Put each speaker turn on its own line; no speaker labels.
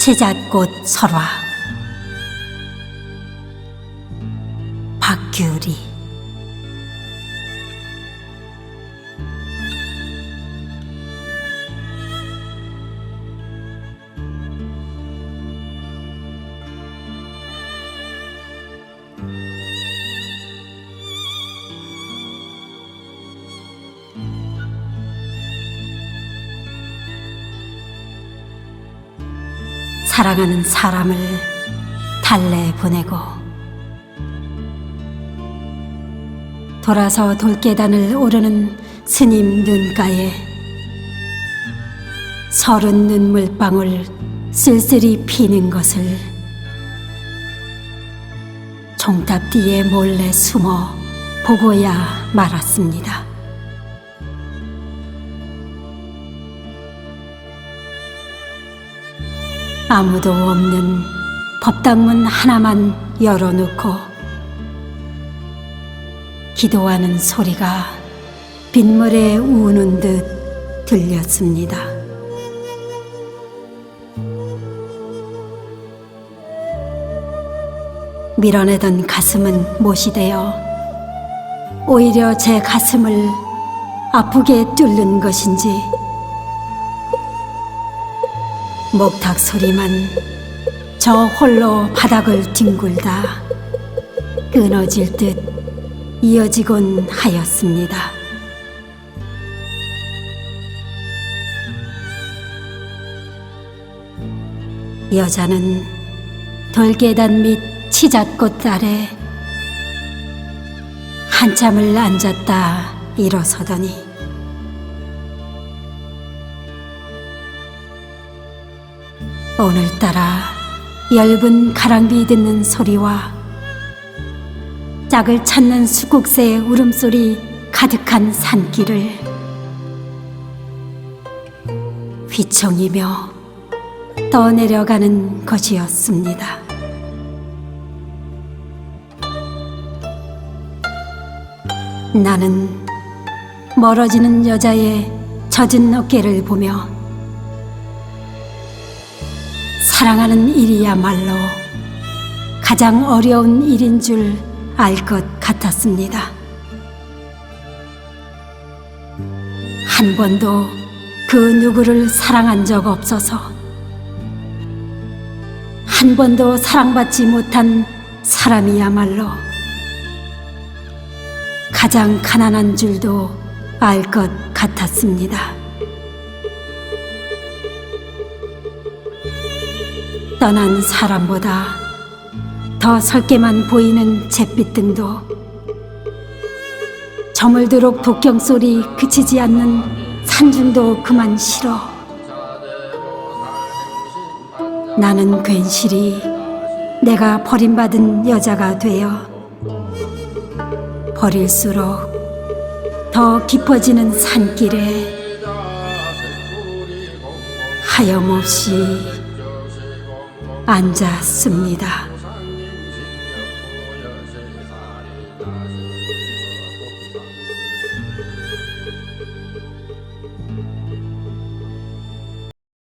제잣꽃 설화. 박규리 사랑하는 사람을 달래 보내고 돌아서 돌계단을 오르는 스님 눈가에 서른 눈물방울 쓸쓸히 피는 것을 종탑 뒤에 몰래 숨어 보고야 말았습니다. 아무도 없는 법당문 하나만 열어놓고 기도하는 소리가 빗물에 우는 듯 들렸습니다. 밀어내던 가슴은 못이 되어 오히려 제 가슴을 아프게 뚫는 것인지 목탁 소리만 저 홀로 바닥을 뒹굴다 끊어질 듯 이어지곤 하였습니다. 여자는 돌계단 밑 치잣꽃 아래 한참을 앉았다 일어서더니 오늘따라 엷은 가랑비 듣는 소리와 짝을 찾는 수국새의 울음소리 가득한 산길을 휘청이며 떠내려가는 것이었습니다. 나는 멀어지는 여자의 젖은 어깨를 보며 사랑하는 일이야말로 가장 어려운 일인 줄 알 것 같았습니다. 한 번도 그 누구를 사랑한 적 없어서 한 번도 사랑받지 못한 사람이야말로 가장 가난한 줄도 알 것 같았습니다. 떠난 사람보다 더 설게만 보이는 잿빛 등도 저물도록 독경 소리 그치지 않는 산중도 그만 싫어. 나는 괜시리 내가 버림받은 여자가 되어 버릴수록 더 깊어지는 산길에 하염없이 앉았습니다.